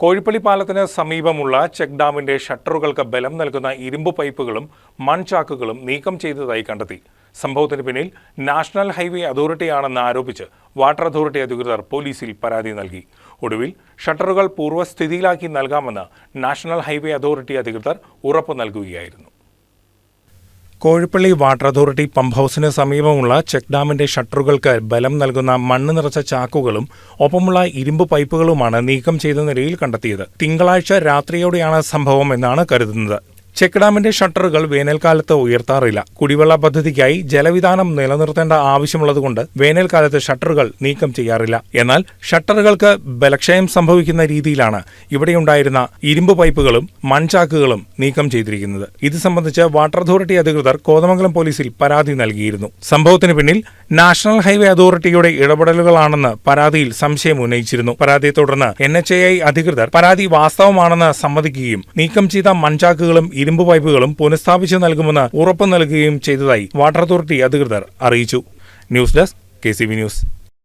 കോഴിപ്പള്ളി പാലത്തിന് സമീപമുള്ള ചെക്ക് ഡാമിന്റെ ഷട്ടറുകൾക്ക് ബലം നൽകുന്ന ഇരുമ്പ് പൈപ്പുകളും മൺചാക്കുകളും നീക്കം ചെയ്തതായി കണ്ടെത്തി. സംഭവത്തിന് പിന്നിൽ നാഷണൽ ഹൈവേ അതോറിറ്റിയാണെന്ന് ആരോപിച്ച് വാട്ടർ അതോറിറ്റി അധികൃതർ പോലീസിൽ പരാതി നൽകി. ഒടുവിൽ ഷട്ടറുകൾ പൂർവസ്ഥിതിയിലാക്കി നൽകാമെന്ന് നാഷണൽ ഹൈവേ അതോറിറ്റി അധികൃതർ ഉറപ്പു നൽകുകയായിരുന്നു. കോഴിപ്പള്ളി വാട്ടർ അതോറിറ്റി പമ്പ് ഹൌസിന് സമീപമുള്ള ചെക്ക് ഡാമിന്റെ ഷട്ടറുകൾക്ക് ബലം നൽകുന്ന മണ്ണ് നിറച്ച ചാക്കുകളും ഒപ്പമുള്ള ഇരുമ്പ് പൈപ്പുകളുമാണ് നീക്കം ചെയ്ത നിലയിൽ കണ്ടെത്തിയത്. തിങ്കളാഴ്ച രാത്രിയോടെയാണ് സംഭവം എന്നാണ് കരുതുന്നത്. ചെക്ക് ഡാമിന്റെ ഷട്ടറുകൾ വേനൽക്കാലത്ത് ഉയർത്താറില്ല. കുടിവെള്ള പദ്ധതിക്കായി ജലവിധാനം നിലനിർത്തേണ്ട ആവശ്യമുള്ളതുകൊണ്ട് വേനൽക്കാലത്ത് ഷട്ടറുകൾ നീക്കം ചെയ്യാറില്ല. എന്നാൽ ഷട്ടറുകൾക്ക് ബലക്ഷയം സംഭവിക്കുന്ന രീതിയിലാണ് ഇവിടെയുണ്ടായിരുന്ന ഇരുമ്പ് പൈപ്പുകളും മൺചാക്കുകളും നീക്കം ചെയ്തിരിക്കുന്നത്. ഇത് സംബന്ധിച്ച് വാട്ടർ അതോറിറ്റി അധികൃതർ കോതമംഗലം പോലീസിൽ പരാതി നൽകിയിരുന്നു. സംഭവത്തിന് പിന്നിൽ നാഷണൽ ഹൈവേ അതോറിറ്റിയുടെ ഇടപെടലുകളാണെന്ന് പരാതിയിൽ സംശയം ഉന്നയിച്ചിരുന്നു. പരാതിയെ തുടർന്ന് എൻ അധികൃതർ പരാതി വാസ്തവമാണെന്ന് സമ്മതിക്കുകയും നീക്കം ചെയ്ത മൺചാക്കുകളും ഇരുമ്പ് പൈപ്പുകളും പുനഃസ്ഥാപിച്ച് നൽകുമെന്ന് ഉറപ്പ് നൽകുകയും ചെയ്തതായി വാട്ടർ അതോറിറ്റി അധികൃതർ അറിയിച്ചു. News desk K news.